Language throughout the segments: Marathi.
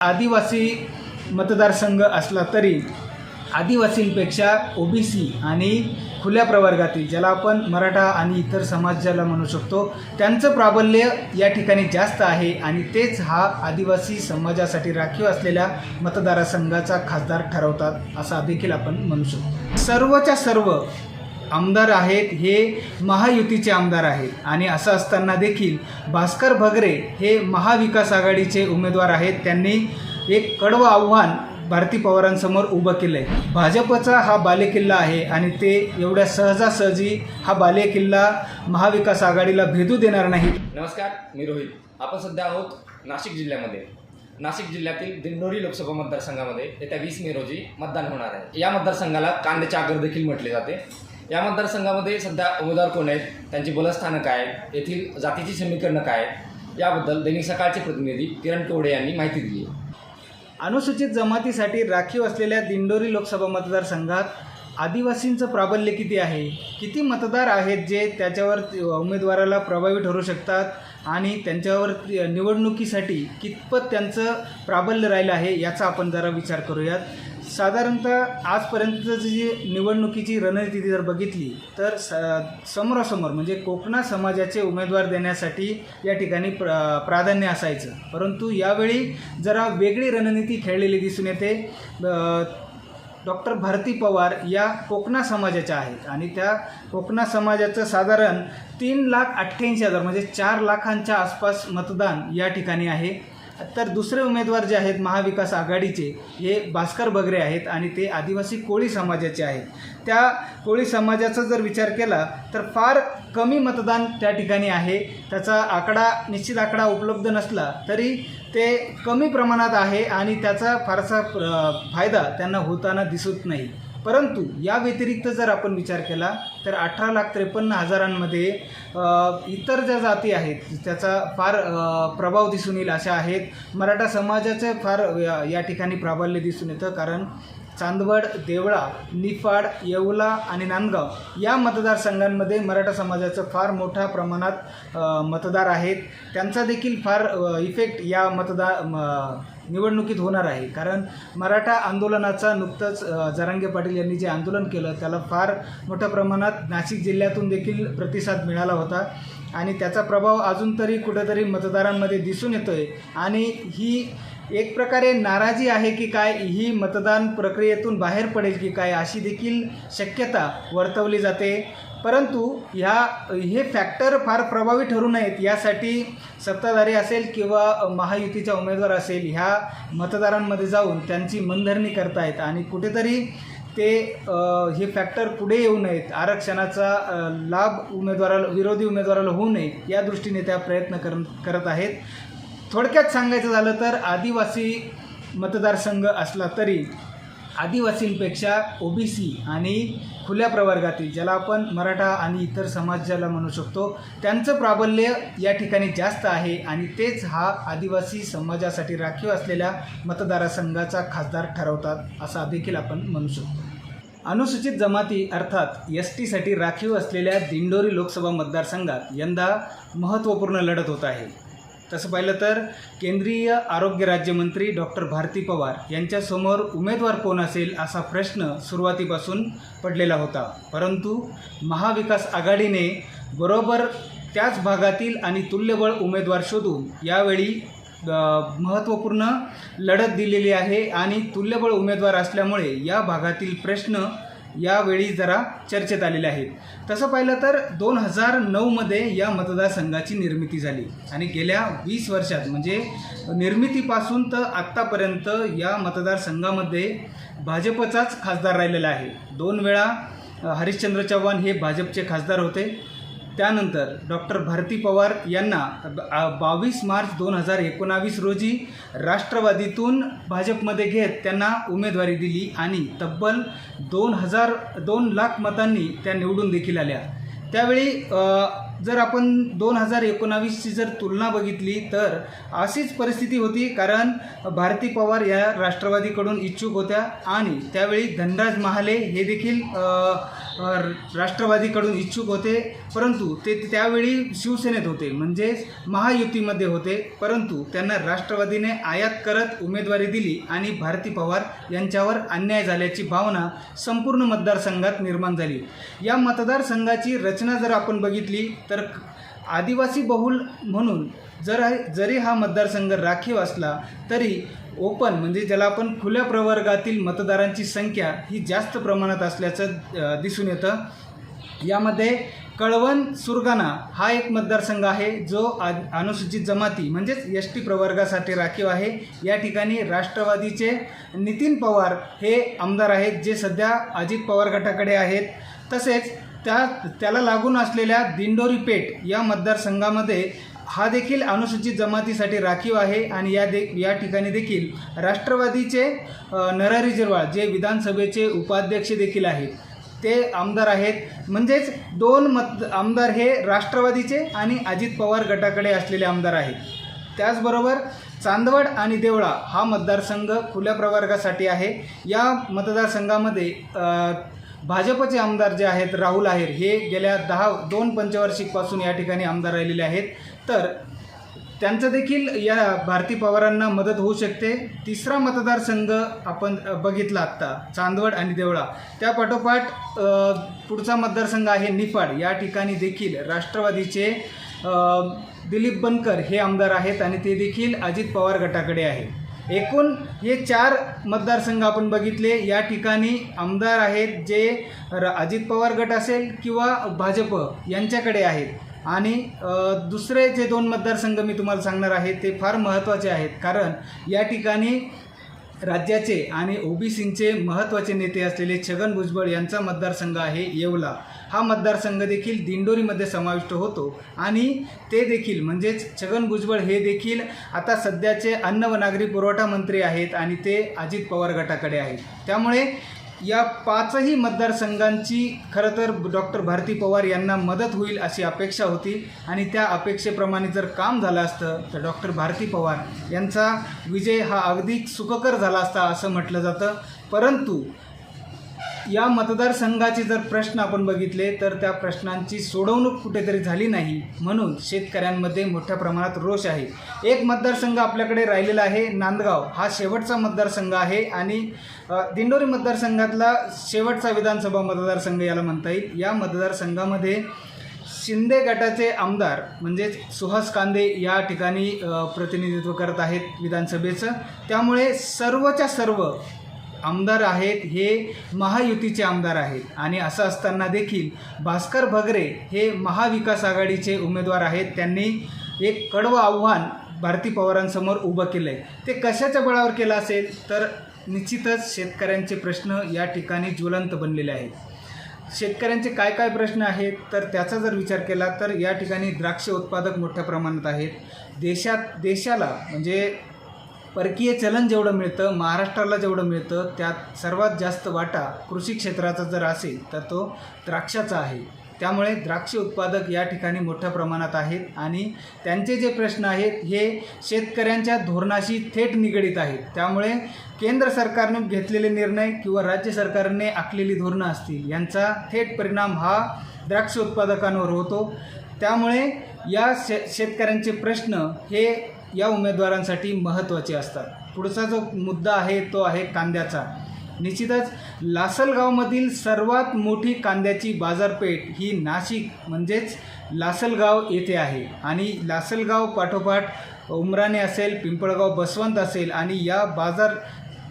आदिवासी मतदारसंघ असला तरी आदिवासींपेक्षा ओबीसी आणि खुल्या प्रवर्गातील ज्याला आपण मराठा आणि इतर समाज ज्याला म्हणू शकतो त्यांचं प्राबल्य या ठिकाणी जास्त आहे आणि तेच हा आदिवासी समाजासाठी राखीव असलेल्या मतदारसंघाचा खासदार ठरवतात असा देखील आपण म्हणू शकतो. सर्वच्या सर्व आमदार आहेत हे महायुतीचे आमदार आहेत. आणि असं असताना देखील भास्कर भगरे हे महाविकास आघाडीचे उमेदवार आहेत. त्यांनी एक कडवं आव्हान भारती पवारांसमोर उभं केलं आहे भाजपचा हा बालेकिल्ला आहे आणि ते एवढ्या सहजासहजी हा बालेकिल्ला महाविकास आघाडीला भेदू देणार नाही नमस्कार मी रोहित. आपण सध्या आहोत नाशिक जिल्ह्यामध्ये. नाशिक जिल्ह्यातील दिंडोरी लोकसभा मतदारसंघामध्ये येत्या वीस मे रोजी मतदान होणार आहे. या मतदारसंघाला कांद्याचे आगर देखील म्हटले जाते. या मतदारसंघामध्ये सध्या उमेदवार कोण आहेत? त्यांची बलस्थानं काय आहेत? येथील जातीची समीकरणं काय आहेत? याबद्दल दैनिक सकाळचे प्रतिनिधी किरण टोडे यांनी माहिती दिली अनुसूचित जमातीसाठी राखीव असलेल्या दिंडोरी लोकसभा मतदारसंघात आदिवासींचं प्राबल्य किती आहे? किती मतदार आहेत जे त्याच्यावर उमेदवाराला प्रभावी ठरू शकतात आणि त्यांच्यावर निवडणुकीसाठी कितपत त्यांचं प्राबल्य राहिलं आहे याचा आपण जरा विचार करूयात. साधारणतः आजपर्यंतची जी निवडणुकीची रणनीती जर बघितली तर स समोरासमोर म्हणजे कोकणा समाजाचे उमेदवार देण्यासाठी या ठिकाणी प्र प्राधान्य असायचं. परंतु यावेळी जरा वेगळी रणनीती खेळलेली दिसून येते. डॉक्टर भारती पवार या कोकणा समाजाच्या आहेत आणि त्या कोकणा समाजाचं साधारण तीन लाख अठ्ठ्याऐंशी हजार म्हणजे चार लाखांच्या आसपास मतदान या ठिकाणी आहे. तर दुसरे उमेदवार जे आहेत महाविकास आघाडीचे हे भास्कर बगरे आहेत आणि ते आदिवासी कोळी समाजाचे आहेत. त्या कोळी समाजाचा जर विचार केला तर फार कमी मतदान त्या ठिकाणी आहे. त्याचा आकडा निश्चित आकडा उपलब्ध नसला तरी ते कमी प्रमाणात आहे आणि त्याचा फारसा फायदा त्यांना होताना दिसत नाही. परंतु या व्यतिरिक्त जर आपण विचार केला तर अठरा लाख त्रेपन्न हजारांमध्ये इतर ज्या जाती आहेत त्याचा फार प्रभाव दिसून येईल अशा आहेत. मराठा समाजाचे फार या- ठिकाणी प्राबल्य दिसून येतं. कारण चांदवड देवळा निफाड येवला आणि नांदगाव या मतदारसंघांमध्ये मराठा समाजाचं फार मोठ्या प्रमाणात मतदार आहेत. त्यांचा देखील फार इफेक्ट या मतदार निवडणुकीत होणार आहे. कारण मराठा आंदोलनाचा नुकतंच जरांगे पाटील यांनी जे आंदोलन केलं त्याला फार मोठ्या प्रमाणात नाशिक जिल्ह्यातून देखील प्रतिसाद मिळाला होता. आणि त्याचा प्रभाव अजून तरी कुठेतरी मतदारांमध्ये दिसून येतो आहे आणि ही एक प्रकारे नाराजी आहे की काय ही मतदान प्रक्रियेतून बाहेर पडेल की काय अशी देखील शक्यता वर्तवली जाते. परंतु ह्या हे फॅक्टर फार प्रभावी ठरू नयेत. यासाठी सत्ताधारी असेल किंवा महायुतीचा उमेदवार असेल ह्या मतदारांमध्ये जाऊन त्यांची मनधरणी करतायत आणि कुठेतरी ते हे फॅक्टर पुढे येऊ नयेत. आरक्षणाचा लाभ उमेदवाराला विरोधी उमेदवाराला होऊ नये या दृष्टीने त्या प्रयत्न कर करत आहेत. थोडक्यात सांगायचं झालं तर आदिवासी मतदारसंघ असला तरी आदिवासींपेक्षा ओबीसी आणि खुल्या प्रवर्गातील ज्याला आपण मराठा आणि इतर समाज ज्याला म्हणू शकतो त्यांचं प्राबल्य या ठिकाणी जास्त आहे आणि तेच हा आदिवासी समाजासाठी राखीव असलेल्या मतदारसंघाचा खासदार ठरवतात असा देखील आपण म्हणू शकतो. अनुसूचित जमाती अर्थात एस टीसाठी राखीव असलेल्या दिंडोरी लोकसभा मतदारसंघात यंदा महत्त्वपूर्ण लढत होत आहे. तसं पाहिलं तर केंद्रीय आरोग्य राज्यमंत्री डॉक्टर भारती पवार यांच्यासमोर उमेदवार कोण असेल असा प्रश्न सुरुवातीपासून पडलेला होता. परंतु महाविकास आघाडीने बरोबर त्याच भागातील आणि तुल्यबळ उमेदवार शोधून यावेळी महत्त्वपूर्ण लढत दिलेली आहे आणि तुल्यबळ उमेदवार असल्यामुळे या भागातील प्रश्न यावेळी जरा चर्चेत आलेले आहेत. तसं पाहिलं तर दोन हजार नऊमध्ये या मतदारसंघाची निर्मिती झाली. आणि गेल्या वीस वर्षात म्हणजे निर्मितीपासून तर आत्तापर्यंत या मतदारसंघामध्ये भाजपचाच खासदार राहिलेला आहे. दोन वेळा हरिश्चंद्र चव्हाण हे भाजपचे खासदार होते. त्यानंतर डॉक्टर भारती पवार यांना बावीस मार्च दोन हजार एकोणावीस रोजी राष्ट्रवादीतून भाजपमध्ये घेत त्यांना उमेदवारी दिली आणि तब्बल दोन हजार दोन लाख मतांनी त्या निवडून देखील आल्या. त्यावेळी जर आपण दोन हजार एकोणावीसची जर तुलना बघितली तर अशीच परिस्थिती होती कारण भारती पवार या राष्ट्रवादीकडून इच्छुक होत्या आणि त्यावेळी धनराज महाले हे देखील राष्ट्रवादीकडून इच्छुक होते परंतु ते त्यावेळी शिवसेनेत होते म्हणजेच महायुतीमध्ये होते परंतु त्यांना राष्ट्रवादीने आयात करत उमेदवारी दिली आणि भारती पवार यांच्यावर अन्याय झाल्याची भावना संपूर्ण मतदारसंघात निर्माण झाली. या मतदारसंघाची रचना जर आपण बघितली तर आदिवासी बहुल म्हणून जर जरी हा मतदारसंघ राखीव असला तरी ओपन म्हणजे ज्याला आपण खुल्या प्रवर्गातील मतदारांची संख्या ही जास्त प्रमाणात असल्याचं दिसून येतं. यामध्ये कळवण सुरगाणा हा एक मतदारसंघ आहे जो आ अनुसूचित जमाती म्हणजेच एस टी प्रवर्गासाठी राखीव आहे. या ठिकाणी राष्ट्रवादीचे नितीन पवार हे आमदार आहेत जे सध्या अजित पवार गटाकडे आहेत. तसेच त्या त्याला लागून असलेल्या दिंडोरी पेठ या मतदारसंघामध्ये हा देखील अनुसूचित जमातीसाठी राखीव आहे आणि या दे या ठिकाणी देखील राष्ट्रवादीचे नरहरी जिरवाळ जे विधानसभेचे उपाध्यक्ष देखील आहेत ते आमदार आहेत. म्हणजेच दोन मत आमदार हे राष्ट्रवादीचे आणि अजित पवार गटाकडे असलेले आमदार आहेत. त्याचबरोबर चांदवड आणि देवळा हा मतदारसंघ खुल्या प्रवर्गासाठी आहे. या मतदारसंघामध्ये भाजपचे आमदार जे आहेत राहुल आहेर हे गेल्या दहा दोन पंचवार्षिकपासून या ठिकाणी आमदार राहिलेले आहेत. तर त्यांचं देखील या भारती पवारांना मदत होऊ शकते. तिसरा मतदारसंघ आपण बघितला आत्ता चांदवड आणि देवळा. त्या पाठोपाठ पुढचा मतदारसंघ आहे निफाड. या ठिकाणी देखील राष्ट्रवादीचे दिलीप बनकर हे आमदार आहेत आणि ते देखील अजित पवार गटाकडे आहे. एकूण हे चार मतदारसंघ आपण बघितले. या ठिकाणी आमदार आहेत जे र अजित पवार गट असेल किंवा भाजप यांच्याकडे आहेत. आणि दुसरे जे दोन मतदारसंघ मी तुम्हाला सांगणार आहे ते फार महत्त्वाचे आहेत. कारण या ठिकाणी राज्याचे आणि ओबीसींचे महत्त्वाचे नेते असलेले छगन भुजबळ यांचा मतदारसंघ आहे येवला. हा मतदारसंघ देखील दिंडोरीमध्ये समाविष्ट होतो आणि ते देखील म्हणजेच छगन भुजबळ हे देखील आता सध्याचे अन्न व नागरी पुरवठा मंत्री आहेत आणि ते अजित पवार गटाकडे आहेत. त्यामुळे या पाचही मतदारसंघांची खरं तर डॉक्टर भारती पवार यांना मदत होईल अशी अपेक्षा होती. आणि त्या अपेक्षेप्रमाणे जर काम झालं असतं तर डॉक्टर भारती पवार यांचा विजय हा अगदी सुखकर झाला असता असं म्हटलं जातं. परंतु या मतदारसंघाचे जर प्रश्न आपण बघितले तर त्या प्रश्नांची सोडवणूक कुठेतरी झाली नाही. म्हणून शेतकऱ्यांमध्ये मोठ्या प्रमाणात रोष आहे. एक मतदारसंघ आपल्याकडे राहिलेला आहे नांदगाव. हा शेवटचा मतदारसंघ आहे आणि दिंडोरी मतदारसंघातला शेवटचा विधानसभा मतदारसंघ याला म्हणता येईल. या मतदारसंघामध्ये शिंदे गटाचे आमदार म्हणजेच सुहास कांदे या ठिकाणी प्रतिनिधित्व करत आहेत विधानसभेचं. त्यामुळे सर्वच्या सर्व आमदार आहेत हे महायुतीचे आमदार आहेत. आणि असं असताना देखील भास्कर भगरे हे महाविकास आघाडीचे उमेदवार आहेत. त्यांनी एक कडवं आव्हान भारती पवारांसमोर उभं केलं आहे ते कशाच्या बळावर केलं असेल? तर निश्चितच शेतकऱ्यांचे प्रश्न या ठिकाणी ज्वलंत बनलेले आहेत. शेतकऱ्यांचे काय काय प्रश्न आहेत? तर त्याचा जर विचार केला तर या ठिकाणी द्राक्ष उत्पादक मोठ्या प्रमाणात आहेत. देशात देशाला म्हणजे परकीय चलन जेवढं मिळतं महाराष्ट्राला जेवढं मिळतं त्यात सर्वात जास्त वाटा कृषी क्षेत्राचा जर असेल तर तो द्राक्षाचा आहे. त्यामुळे द्राक्ष उत्पादक या ठिकाणी मोठ्या प्रमाणात आहेत आणि त्यांचे जे प्रश्न आहेत हे शेतकऱ्यांच्या धोरणाशी थेट निगडीत आहेत. त्यामुळे केंद्र सरकारने घेतलेले निर्णय किंवा राज्य सरकारने आखलेली धोरणं असतील यांचा थेट परिणाम हा द्राक्ष उत्पादकांवर होतो. त्यामुळे या शे शेतकऱ्यांचे प्रश्न हे या उमेदवारांसाठी महत्त्वाचे असतात. पुढचा जो मुद्दा आहे तो आहे कांद्याचा. निश्चितच लासलगावमधील सर्वात मोठी कांद्याची बाजारपेठ ही नाशिक म्हणजेच लासलगाव येथे आहे. आणि लासलगाव पाठोपाठ उमराणे असेल पिंपळगाव बसवंत असेल आणि या बाजार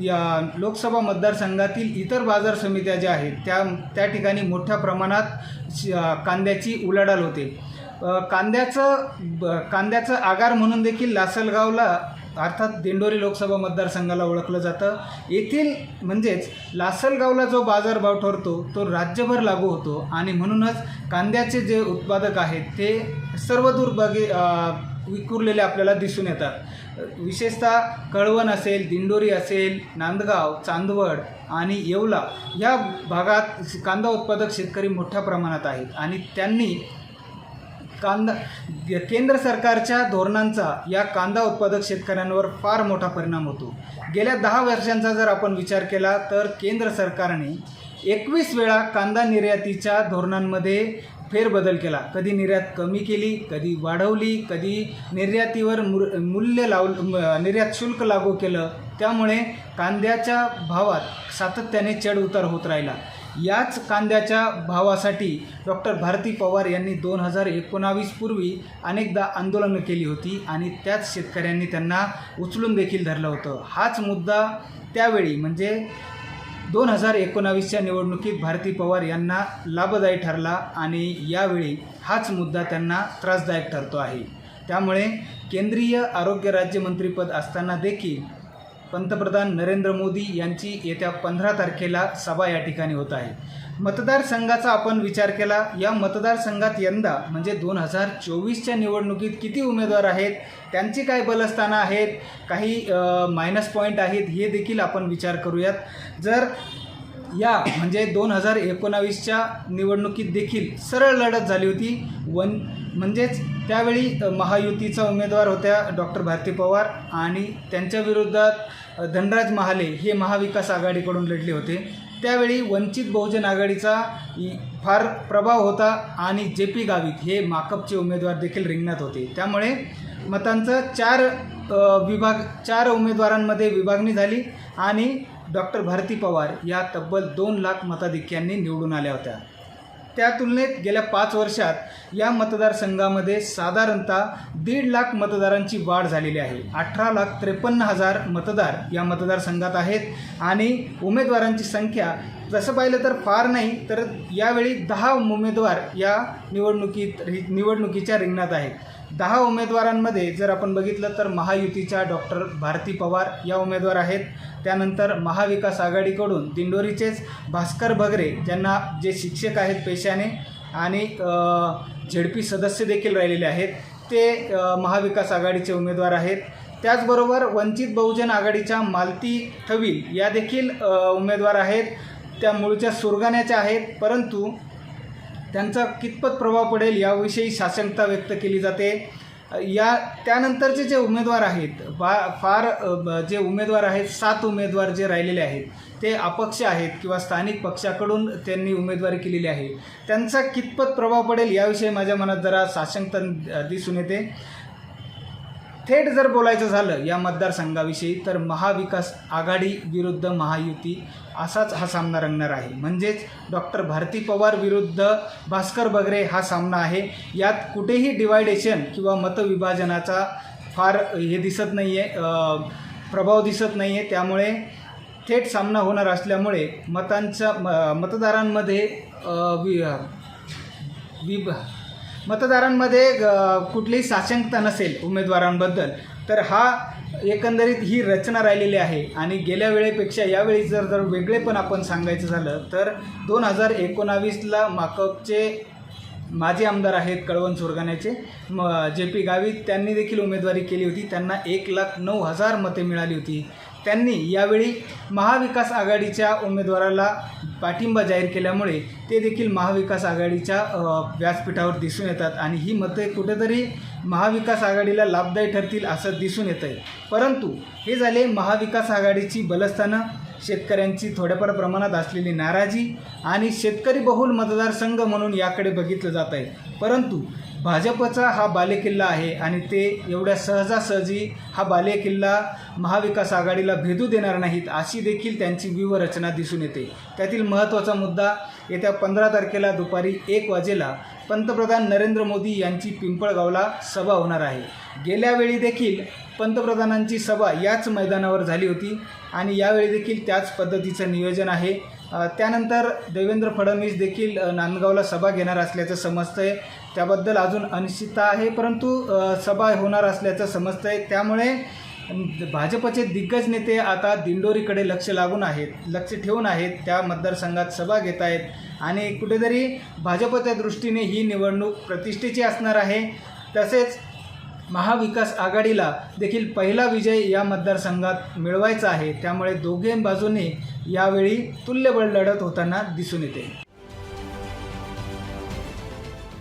या लोकसभा मतदारसंघातील इतर बाजार समित्या ज्या आहेत त्या त्या ठिकाणी मोठ्या प्रमाणात श- कांद्याची उलाढाल होते. कांद्याचं ब- कांद्याचं आगार म्हणून देखील लासलगावला अर्थात दिंडोरी लोकसभा मतदारसंघाला ओळखलं जातं. येथील म्हणजेच लासलगावला जो बाजारभाव ठरतो तो राज्यभर लागू होतो आणि म्हणूनच कांद्याचे जे उत्पादक आहेत ते सर्वदूर बगे विखुरलेले आपल्याला दिसून येतात. विशेषतः कळवण असेल दिंडोरी असेल नांदगाव चांदवड आणि येवला या भागात कांदा उत्पादक शेतकरी मोठ्या प्रमाणात आहेत आणि त्यांनी कांदा केंद्र सरकारच्या धोरणांचा या कांदा उत्पादक शेतकऱ्यांवर फार मोठा परिणाम होतो. गेल्या दहा वर्षांचा जर आपण विचार केला तर केंद्र सरकारने एकवीस वेळा कांदा निर्यातीच्या धोरणांमध्ये फेरबदल केला. कधी निर्यात कमी केली कधी वाढवली कधी निर्यातीवर मुर मूल्य लाव निर्यात शुल्क लागू केलं. त्यामुळे कांद्याच्या भावात सातत्याने चढ उतार होत राहिला. याच कांद्याच्या भावासाठी डॉक्टर भारती पवार यांनी दोन हजार एकोणावीस पूर्वी अनेकदा आंदोलनं केली होती आणि त्याच शेतकऱ्यांनी त्यांना उचलून देखील धरलं होतं. हाच मुद्दा त्यावेळी म्हणजे दोन हजार एकोणावीसच्या निवडणुकीत भारती पवार यांना लाभदायी ठरला आणि यावेळी हाच मुद्दा त्यांना त्रासदायक ठरतो आहे. त्यामुळे केंद्रीय आरोग्य राज्यमंत्रीपद असताना देखील पंतप्रधान नरेंद्र मोदी यांची येत्या पंधरा तारखेला सभा या ठिकाणी होत आहे. मतदारसंघाचा आपण विचार केला. या मतदारसंघात यंदा म्हणजे दोन हजार चोवीसच्या निवडणुकीत किती उमेदवार आहेत त्यांची काय बलस्थानं आहेत काही मायनस पॉईंट आहेत हे देखील आपण विचार करूयात. जर या म्हणजे दोन हजार एकोणावीसच्या निवडणुकीत देखील सरळ लढत झाली होती. वन म्हणजेच त्यावेळी महायुतीचा उमेदवार होत्या डॉक्टर भारती पवार आणि त्यांच्या विरोधात धनराज महाले हे महाविकास आघाडीकडून लढले होते. त्यावेळी वंचित बहुजन आघाडीचा फार प्रभाव होता आणि जे पी गावित हे माकपचे उमेदवार देखील रिंगणात होते. त्यामुळे मतांचं चार विभाग चार उमेदवारांमध्ये विभागणी झाली आणि डॉक्टर भारती पवार या तब्बल दोन लाख मताधिक्यांनी निवडून आल्या होत्या. त्या तुलनेत गेल्या पाच वर्षात या मतदारसंघामध्ये साधारणतः दीड लाख मतदारांची वाढ झालेली आहे. अठरा लाख त्रेपन्न हजार मतदार या मतदारसंघात आहेत आणि उमेदवारांची संख्या जसं पाहिलं तर फार नाही तर यावेळी दहा उमेदवार या निवडणुकीत रि- निवडणुकीच्या रिंगणात आहेत. दहा उमेदवारांमध्ये जर आपण बघितलं तर महायुतीच्या डॉक्टर भारती पवार या उमेदवार आहेत. त्यानंतर महाविकास आघाडीकडून दिंडोरीचेच भास्कर भगरे ज्यांना जे शिक्षक आहेत पेशाने आणि झेडपी सदस्य देखील राहिलेले आहेत ते महाविकास आघाडीचे उमेदवार आहेत. त्याचबरोबर वंचित बहुजन आघाडीच्या मालती थविल या देखील उमेदवार आहेत. त्या मूळच्या सुरगाण्याच्या आहेत परंतु त्यांचा कितपत प्रभाव पडेल याविषयी साशंकता व्यक्त केली जाते. या त्यानंतरचे जे उमेदवार आहेत बा फार जे उमेदवार आहेत सात उमेदवार जे राहिलेले आहेत ते अपक्ष आहेत किंवा स्थानिक पक्षाकडून त्यांनी उमेदवारी केलेली आहे. त्यांचा कितपत प्रभाव पडेल याविषयी माझ्या मनात जरा साशंकता दिसून येते. थेट जर बोलायचं झालं या मतदारसंघाविषयी तर महाविकास आघाडी विरुद्ध महायुती असाच हा सामना रंगणार आहे. म्हणजेच डॉक्टर भारती पवार विरुद्ध भास्कर बगरे हा सामना आहे. यात कुठेही डिवायडेशन किंवा मतविभाजनाचा फार हे दिसत नाही आहे प्रभाव दिसत नाही आहे त्यामुळे थेट सामना होणार असल्यामुळे मतांच्या म- मतदारांमध्ये वि विभ मतदारांमध्ये कुठलीही साशंकता नसेल उमेदवारांबद्दल तर हा एकंदरीत ही रचना राहिलेली आहे. आणि गेल्या वेळेपेक्षा यावेळी जर जर वेगळे पण आपण सांगायचं झालं तर दोन हजार एकोणावीसला माकपचे माजी आमदार आहेत कळवण सुरगाण्याचे म जे पी गावित त्यांनी देखील उमेदवारी केली होती. त्यांना एक लाख नऊ हजार मते मिळाली होती. त्यांनी यावेळी महाविकास आघाडीच्या उमेदवाराला पाठिंबा जाहीर केल्यामुळे ते देखील महाविकास आघाडीच्या व्यासपीठावर दिसून येतात आणि ही मते कुठेतरी महाविकास आघाडीला लाभदायी ठरतील असं दिसून येतं आहे परंतु हे झाले महाविकास आघाडीची बलस्थानं शेतकऱ्यांची थोड्याफार प्रमाणात असलेली नाराजी आणि शेतकरी बहुल मतदारसंघ म्हणून याकडे बघितलं जात आहे परंतु भाजपचा हा बालेकिल्ला आहे आणि ते एवढ्या सहजासहजी हा बालेकिल्ला महाविकास आघाडीला भेदू देणार नाहीत अशी देखील त्यांची व्यूहरचना दिसून येते. त्यातील महत्त्वाचा मुद्दा येत्या पंधरा तारखेला दुपारी एक वाजेला पंतप्रधान नरेंद्र मोदी यांची पिंपळगावला सभा होणार आहे. गेल्यावेळी देखील पंतप्रधानांची सभा याच मैदानावर झाली होती आणि यावेळी देखील त्याच पद्धतीचं नियोजन आहे. त्यानंतर देवेंद्र फडणवीस देखील नांदगावला सभा घेणार असल्याचं समजतं आहे त्याबद्दल अजून अनिश्चितता आहे परंतु सभा होणार असल्याचं समजतं आहे त्यामुळे भाजपचे दिग्गज नेते आता दिंडोरीकडे लक्ष लागून आहेत लक्ष ठेवून आहेत. त्या मतदारसंघात सभा घेत आहेत. आणि कुठेतरी भाजपच्या दृष्टीने ही निवडणूक प्रतिष्ठेची असणार आहे. तसेच महाविकास आघाडीला देखील पहिला विजय या मतदारसंघात मिळवायचा आहे. त्यामुळे दोघे बाजूने यावेळी तुल्यबळ लढत होताना दिसून येते.